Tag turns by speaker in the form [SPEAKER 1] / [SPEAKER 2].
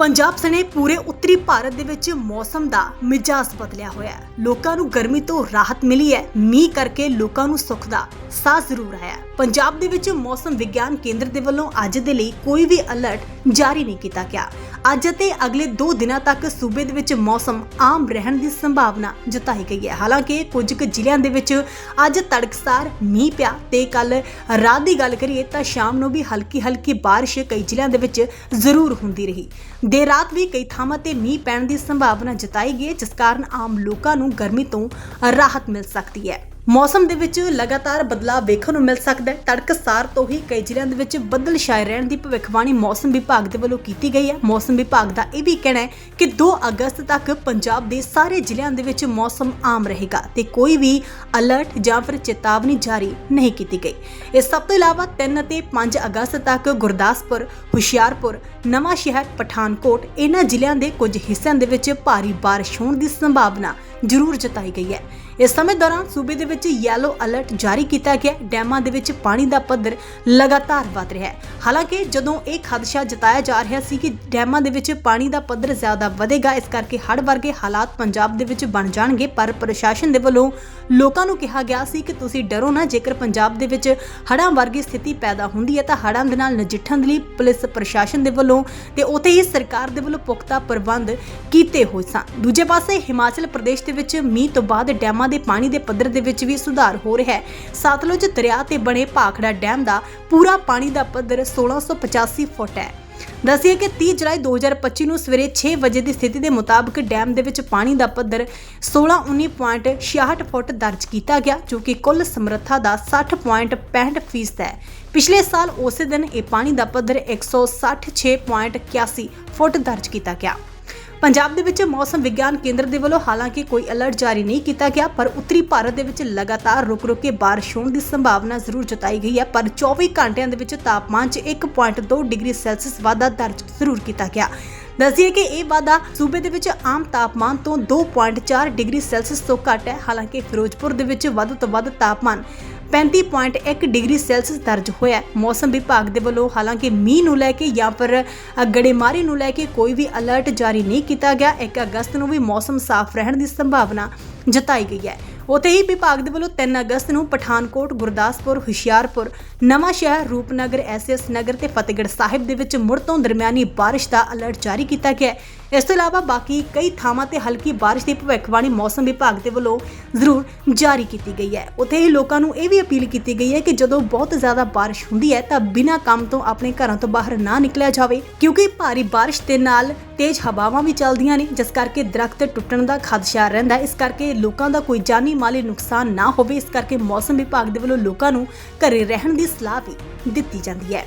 [SPEAKER 1] ਪੰਜਾਬ ਸਣੇ ਪੂਰੇ ਉੱਤਰੀ ਭਾਰਤ ਦੇ ਵਿੱਚ ਮੌਸਮ ਦਾ ਮਿਜਾਜ਼ ਬਦਲਿਆ ਹੋਇਆ ਹੈ। ਲੋਕਾਂ ਨੂੰ ਗਰਮੀ ਤੋਂ ਰਾਹਤ ਮਿਲੀ ਹੈ। ਮੀਂਹ ਕਰਕੇ ਲੋਕਾਂ ਨੂੰ ਸੁੱਖ ਦਾ ਸਾਹ ਜ਼ਰੂਰ ਆਇਆ ਪੰਜਾਬ ਦੇ ਵਿੱਚ ਮੌਸਮ ਵਿਗਿਆਨ ਕੇਂਦਰ ਦੇ ਵੱਲੋਂ ਅੱਜ ਦੇ ਲਈ ਕੋਈ ਵੀ ਅਲਰਟ ਜਾਰੀ ਨਹੀਂ ਕੀਤਾ ਗਿਆ। ਅੱਜ ਅਤੇ ਅਗਲੇ 2 ਦਿਨਾਂ ਤੱਕ ਸੂਬੇ ਦੇ ਵਿੱਚ ਮੌਸਮ ਆਮ ਰਹਿਣ ਦੀ ਸੰਭਾਵਨਾ ਜਤਾਈ ਗਈ ਹੈ। ਹਾਲਾਂਕਿ ਕੁਝ ਕੁ ਜ਼ਿਲ੍ਹਿਆਂ ਦੇ ਵਿੱਚ ਅੱਜ ਤੜਕਸਾਰ ਮੀਂਹ ਪਿਆ ਤੇ ਕੱਲ ਰਾਤ ਦੀ ਗੱਲ ਕਰੀਏ ਤਾਂ ਸ਼ਾਮ ਨੂੰ ਵੀ ਹਲਕੀ ਹਲਕੀ ਬਾਰਿਸ਼ ਕਈ ਜ਼ਿਲ੍ਹਿਆਂ ਦੇ ਵਿੱਚ ਜ਼ਰੂਰ ਹੁੰਦੀ ਰਹੀ। ਦੇਰ ਰਾਤ ਵੀ ਕਈ ਥਾਵਾਂ ਤੇ ਮੀਂਹ ਪੈਣ ਦੀ ਸੰਭਾਵਨਾ ਜਤਾਈ ਗਈ ਹੈ, ਜਿਸ ਕਾਰਨ ਆਮ ਲੋਕਾਂ ਨੂੰ ਗਰਮੀ ਤੋਂ ਰਾਹਤ ਮਿਲ ਸਕਦੀ ਹੈ। ਮੌਸਮ ਦੇ ਵਿੱਚ ਲਗਾਤਾਰ ਬਦਲਾਅ ਵੇਖਣ ਨੂੰ ਮਿਲ ਸਕਦਾ ਹੈ। ਤੜਕਸਾਰ ਤੋਂ ਹੀ ਕਈ ਜ਼ਿਲ੍ਹਿਆਂ ਦੇ ਵਿੱਚ ਬੱਦਲ ਛਾਏ ਰਹਿਣ ਦੀ ਭਵਿੱਖਬਾਣੀ ਮੌਸਮ ਵਿਭਾਗ ਦੇ ਵੱਲੋਂ ਕੀਤੀ ਗਈ ਹੈ। ਮੌਸਮ ਵਿਭਾਗ ਦਾ ਇਹ ਵੀ ਕਹਿਣਾ ਹੈ ਕਿ 2 ਅਗਸਤ ਤੱਕ ਪੰਜਾਬ ਦੇ ਸਾਰੇ ਜ਼ਿਲ੍ਹਿਆਂ ਦੇ ਵਿੱਚ ਮੌਸਮ ਆਮ ਰਹੇਗਾ ਤੇ ਕੋਈ ਵੀ ਅਲਰਟ ਜਾਂ ਫਿਰ ਚੇਤਾਵਨੀ ਜਾਰੀ ਨਹੀਂ ਕੀਤੀ ਗਈ। ਇਸ ਸਭ ਤੋਂ ਇਲਾਵਾ 3 ਅਤੇ 5 ਅਗਸਤ ਤੱਕ ਗੁਰਦਾਸਪੁਰ, ਹੁਸ਼ਿਆਰਪੁਰ, ਨਵਾਂ ਸ਼ਹਿਰ, ਪਠਾਨਕੋਟ, ਇਹਨਾਂ ਜ਼ਿਲ੍ਹਿਆਂ ਦੇ ਕੁਝ ਹਿੱਸਿਆਂ ਦੇ ਵਿੱਚ ਭਾਰੀ ਬਾਰਿਸ਼ ਹੋਣ ਦੀ ਸੰਭਾਵਨਾ ਜ਼ਰੂਰ ਜਤਾਈ ਗਈ ਹੈ। ਇਸ ਸਮੇਂ ਦੌਰਾਨ ਸੂਬੇ ਦੇ ਵਿੱਚ ਯੈਲੋ ਅਲਰਟ ਜਾਰੀ ਕੀਤਾ ਗਿਆ। ਡੈਮਾਂ ਦੇ ਵਿੱਚ ਪਾਣੀ ਦਾ ਪੱਧਰ ਲਗਾਤਾਰ ਵਧ ਰਿਹਾ ਹੈ। ਹਾਲਾਂਕਿ ਜਦੋਂ ਇਹ ਖਦਸ਼ਾ ਜਤਾਇਆ ਜਾ ਰਿਹਾ ਸੀ ਕਿ ਡੈਮਾਂ ਦੇ ਵਿੱਚ ਪਾਣੀ ਦਾ ਪੱਧਰ ਜ਼ਿਆਦਾ ਵਧੇਗਾ, ਇਸ ਕਰਕੇ ਹੜ੍ਹ ਵਰਗੇ ਹਾਲਾਤ ਪੰਜਾਬ ਦੇ ਵਿੱਚ ਬਣ ਜਾਣਗੇ। ਪਰ ਪ੍ਰਸ਼ਾਸਨ ਦੇ ਵੱਲੋਂ ਲੋਕਾਂ ਨੂੰ ਕਿਹਾ ਗਿਆ ਸੀ ਕਿ ਤੁਸੀਂ ਡਰੋ ਨਾ, ਜੇਕਰ ਪੰਜਾਬ ਦੇ ਵਿੱਚ ਹੜ੍ਹਾਂ ਵਰਗੀ ਸਥਿਤੀ ਪੈਦਾ ਹੁੰਦੀ ਹੈ ਤਾਂ ਹੜ੍ਹਾਂ ਦੇ ਨਾਲ ਨਜਿੱਠਣ ਲਈ ਪੁਲਿਸ ਪ੍ਰਸ਼ਾਸਨ ਦੇ ਵੱਲੋਂ ਤੇ ਉੱਥੇ ਹੀ ਸਰਕਾਰ ਦੇ ਵੱਲੋਂ ਪੁਖਤਾ ਪ੍ਰਬੰਧ ਕੀਤੇ ਹੋਏ ਸਨ। ਦੂਜੇ ਪਾਸੇ ਹਿਮਾਚਲ ਪ੍ਰਦੇਸ਼ ਦੇ ਵਿੱਚ ਮੀਂਹ ਤੋਂ ਬਾਅਦ ਡੈਮਾਂ ਦੇ ਪਾਣੀ ਦੇ ਪੱਧਰ ਦੇ ਵਿੱਚ ਵੀ ਸੁਧਾਰ ਹੋ ਰਿਹਾ ਹੈ। ਸਤਲੁਜ ਦਰਿਆ ਤੇ ਬਣੇ ਭਾਖੜਾ ਡੈਮ ਦਾ ਪੂਰਾ ਪਾਣੀ ਦਾ ਪੱਧਰ 1685 ਫੁੱਟ ਹੈ। ਦੱਸਿਆ ਕਿ 30 ਜੁਲਾਈ 2025 ਨੂੰ ਸਵੇਰੇ 6 ਵਜੇ ਦੀ ਸਥਿਤੀ ਦੇ ਮੁਤਾਬਕ ਡੈਮ ਦੇ ਵਿੱਚ ਪਾਣੀ ਦਾ ਪੱਧਰ 1619.66 ਫੁੱਟ ਦਰਜ ਕੀਤਾ ਗਿਆ, ਜੋ ਕਿ ਕੁੱਲ ਸਮਰੱਥਾ ਦਾ 60.65% ਫੀਸਦ ਹੈ। ਪਿਛਲੇ ਸਾਲ ਉਸੇ ਦਿਨ ਇਹ ਪਾਣੀ ਦਾ ਪੱਧਰ 166.81 ਫੁੱਟ ਦਰਜ ਕੀਤਾ ਗਿਆ। ਪੰਜਾਬ ਦੇ ਵਿੱਚ ਮੌਸਮ ਵਿਗਿਆਨ ਕੇਂਦਰ ਦੇ ਵੱਲੋਂ ਹਾਲਾਂਕਿ ਕੋਈ ਅਲਰਟ ਜਾਰੀ ਨਹੀਂ ਕੀਤਾ ਗਿਆ, ਪਰ ਉੱਤਰੀ ਭਾਰਤ ਦੇ ਵਿੱਚ ਲਗਾਤਾਰ ਰੁਕ-ਰੁਕ ਕੇ ਬਾਰਿਸ਼ ਹੋਣ ਦੀ ਸੰਭਾਵਨਾ ਜ਼ਰੂਰ ਜਤਾਈ ਗਈ ਹੈ, ਪਰ 24 ਘੰਟਿਆਂ ਦੇ ਵਿੱਚ ਤਾਪਮਾਨ 'ਚ 1.2 ਡਿਗਰੀ ਸੈਲਸੀਅਸ ਵਾਧਾ ਦਰਜ ਜ਼ਰੂਰ ਕੀਤਾ ਗਿਆ। ਦੱਸਿਏ ਕਿ ਇਹ ਵਾਧਾ ਸੂਬੇ ਦੇ ਵਿੱਚ ਆਮ ਤਾਪਮਾਨ ਤੋਂ 2.4 ਡਿਗਰੀ ਸੈਲਸੀਅਸ ਤੋਂ ਘੱਟ ਹੈ, ਹਾਲਾਂਕਿ ਫਿਰੋਜ਼ਪੁਰ ਦੇ ਵਿੱਚ ਵੱਧ ਤੋਂ ਵੱਧ ਤਾਪਮਾਨ 35.1 ਡਿਗਰੀ ਸੈਲਸੀਅਸ ਦਰਜ ਹੋਇਆ ਮੌਸਮ ਵਿਭਾਗ ਦੇ ਵੱਲੋਂ ਹਾਲਾਂਕਿ ਮੀਂਹ ਨੂੰ ਲੈ ਕੇ ਜਾਂ ਫਿਰ ਗੜੇਮਾਰੀ ਨੂੰ ਲੈ ਕੇ ਕੋਈ ਵੀ ਅਲਰਟ ਜਾਰੀ ਨਹੀਂ ਕੀਤਾ ਗਿਆ। 1 ਅਗਸਤ ਨੂੰ ਵੀ ਮੌਸਮ ਸਾਫ਼ ਰਹਿਣ ਦੀ ਸੰਭਾਵਨਾ ਜਤਾਈ ਗਈ ਹੈ। ਉੱਥੇ ਹੀ ਵਿਭਾਗ ਦੇ ਵੱਲੋਂ 3 ਅਗਸਤ ਨੂੰ ਪਠਾਨਕੋਟ, ਗੁਰਦਾਸਪੁਰ, ਹੁਸ਼ਿਆਰਪੁਰ, ਨਵਾਂ ਸ਼ਹਿਰ ਰੂਪਨਗਰ, ਐਸਐਸ ਨਗਰ ਤੇ ਫਤਿਹਗੜ੍ਹ ਸਾਹਿਬ ਦੇ ਵਿੱਚ ਮੁੜ ਤੋਂ ਦਰਮਿਆਨੀ ਬਾਰਿਸ਼ ਦਾ ਅਲਰਟ ਜਾਰੀ ਕੀਤਾ ਗਿਆ ਹੈ। ਇਸ ਤੋਂ ਇਲਾਵਾ ਬਾਕੀ ਕਈ ਥਾਵਾਂ ਤੇ ਹਲਕੀ ਬਾਰਿਸ਼ ਦੀ ਭਵਿੱਖਬਾਣੀ ਮੌਸਮ ਵਿਭਾਗ ਦੇ ਵੱਲੋਂ ਜ਼ਰੂਰ ਜਾਰੀ ਕੀਤੀ ਗਈ ਹੈ। ਉੱਥੇ ਹੀ ਲੋਕਾਂ ਨੂੰ ਇਹ ਵੀ ਅਪੀਲ ਕੀਤੀ ਗਈ ਹੈ ਕਿ ਜਦੋਂ ਬਹੁਤ ਜ਼ਿਆਦਾ ਬਾਰਿਸ਼ ਹੁੰਦੀ ਹੈ ਤਾਂ ਬਿਨਾਂ ਕੰਮ ਤੋਂ ਆਪਣੇ ਘਰਾਂ ਤੋਂ ਬਾਹਰ ਨਾ ਨਿਕਲਿਆ ਜਾਵੇ, ਕਿਉਂਕਿ ਭਾਰੀ ਬਾਰਿਸ਼ ਦੇ ਨਾਲ ਤੇਜ਼ ਹਵਾਵਾਂ ਵੀ ਚੱਲਦੀਆਂ ਨੇ, ਜਿਸ ਕਰਕੇ ਦਰਖਤ ਟੁੱਟਣ ਦਾ ਖਦਸ਼ਾ ਰਹਿੰਦਾ ਇਸ ਕਰਕੇ ਲੋਕਾਂ ਦਾ ਕੋਈ ਜਾਨੀ ਮਾਲੀ ਨੁਕਸਾਨ ਨਾ ਹੋਵੇ, ਇਸ ਕਰਕੇ ਮੌਸਮ ਵਿਭਾਗ ਦੇ ਵੱਲੋਂ ਲੋਕਾਂ ਨੂੰ ਘਰੇ ਰਹਿਣ ਦੀ ਸਲਾਹ ਵੀ ਦਿੱਤੀ ਜਾਂਦੀ ਹੈ।